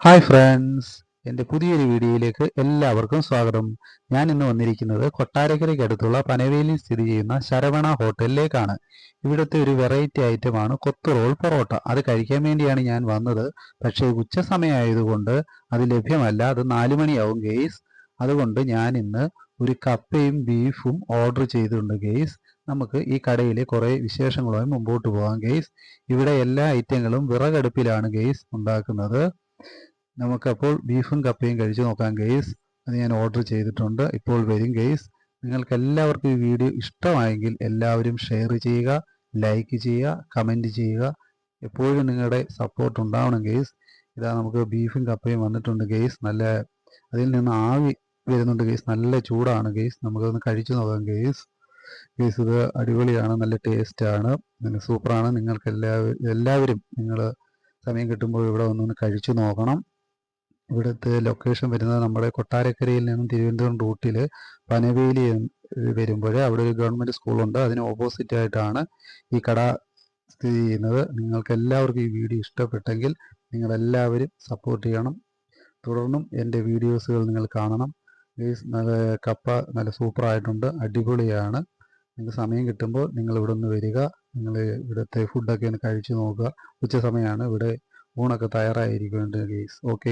Hi friends. എന്റെ പുതിയൊരു വീഡിയോയിലേക്ക് എല്ലാവർക്കും സ്വാഗതം. ഞാൻ ഇന്ന് വന്നിരിക്കുന്നത് കൊട്ടാരക്കരയ്ക്ക് അടുത്തുള്ള പനവേലിൽ സ്ഥിതി ചെയ്യുന്ന ശരവണ ഹോട്ടലിലേക്കാണ്. ഇവിടുത്തെ ഒരു വെറൈറ്റി ഐറ്റമാണ് കൊത്തു റോൾ പൊറോട്ട. അത് കഴിക്കാൻ വേണ്ടിയാണ് ഞാൻ വന്നത്. പക്ഷേ ഉച്ച സമയമായതുകൊണ്ട് അത് ലഭ്യമല്ല. അത് നാലു മണിയാവും ഗെയ്സ് അതുകൊണ്ട് ഞാൻ ഇന്ന് ഒരു കപ്പയും ബീഫും ഓർഡർ ചെയ്തിട്ടുണ്ട് ഗെയ്സ് നമുക്ക് ഈ കടയിലെ കുറേ വിശേഷങ്ങളുമായി മുമ്പോട്ട് പോകാം ഗെയ്സ് ഇവിടെ എല്ലാ ഐറ്റങ്ങളും വിറകടുപ്പിലാണ് ഗെയ്സ് ഉണ്ടാക്കുന്നത്. നമുക്കപ്പോൾ ബീഫും കപ്പയും കഴിച്ചു നോക്കാം ഗെയ്സ് അത് ഞാൻ ഓർഡർ ചെയ്തിട്ടുണ്ട്. ഇപ്പോൾ വരും ഗെയ്സ് നിങ്ങൾക്ക് എല്ലാവർക്കും ഈ വീഡിയോ ഇഷ്ടമായെങ്കിൽ എല്ലാവരും ഷെയർ ചെയ്യുക ലൈക്ക് ചെയ്യുക കമന്റ് ചെയ്യുക. എപ്പോഴും നിങ്ങളുടെ സപ്പോർട്ട് ഉണ്ടാവണം ഗെയ്സ് ഇതാ നമുക്ക് ബീഫും കപ്പയും വന്നിട്ടുണ്ട് ഗെയ്സ് നല്ല അതിൽ നിന്ന് ആവി വരുന്നുണ്ട് ഗെയ്സ് നല്ല ചൂടാണ് ഗെയ്സ് നമുക്കൊന്ന് കഴിച്ചു നോക്കാം ഗെയ്സ് ഗെയ്സ് ഇത് അടിപൊളിയാണ് നല്ല ടേസ്റ്റാണ് സൂപ്പറാണ് നിങ്ങൾക്ക് എല്ലാവരും എല്ലാവരും നിങ്ങൾ സമയം കിട്ടുമ്പോൾ ഇവിടെ ഒന്നൊന്ന് കഴിച്ചു നോക്കണം. ഇവിടുത്തെ ലൊക്കേഷൻ വരുന്നത് നമ്മുടെ കൊട്ടാരക്കരയിൽ നിന്നും തിരുവനന്തപുരം റൂട്ടിൽ പനവേലി വരുമ്പോൾ അവിടെ ഒരു ഗവൺമെന്റ് സ്കൂളുണ്ട് അതിന് ഓപ്പോസിറ്റ് ആയിട്ടാണ് ഈ കട സ്ഥിതി ചെയ്യുന്നത്. നിങ്ങൾക്ക് എല്ലാവർക്കും ഈ വീഡിയോ ഇഷ്ടപ്പെട്ടെങ്കിൽ നിങ്ങളെല്ലാവരും സപ്പോർട്ട് ചെയ്യണം. തുടർന്നും എന്റെ വീഡിയോസുകൾ നിങ്ങൾ കാണണം. നല്ല കപ്പ നല്ല സൂപ്പറായിട്ടുണ്ട് അടിപൊളിയാണ്. നിങ്ങൾക്ക് സമയം കിട്ടുമ്പോൾ നിങ്ങൾ ഇവിടെ നിന്ന് വരിക. നിങ്ങൾ ഇവിടുത്തെ ഫുഡൊക്കെ ഒന്ന് കഴിച്ചു നോക്കുക. ഉച്ച സമയമാണ് ഇവിടെ ഊണൊക്കെ തയ്യാറായിരിക്കുന്നുണ്ട് ഗെയ്സ് ഓക്കെ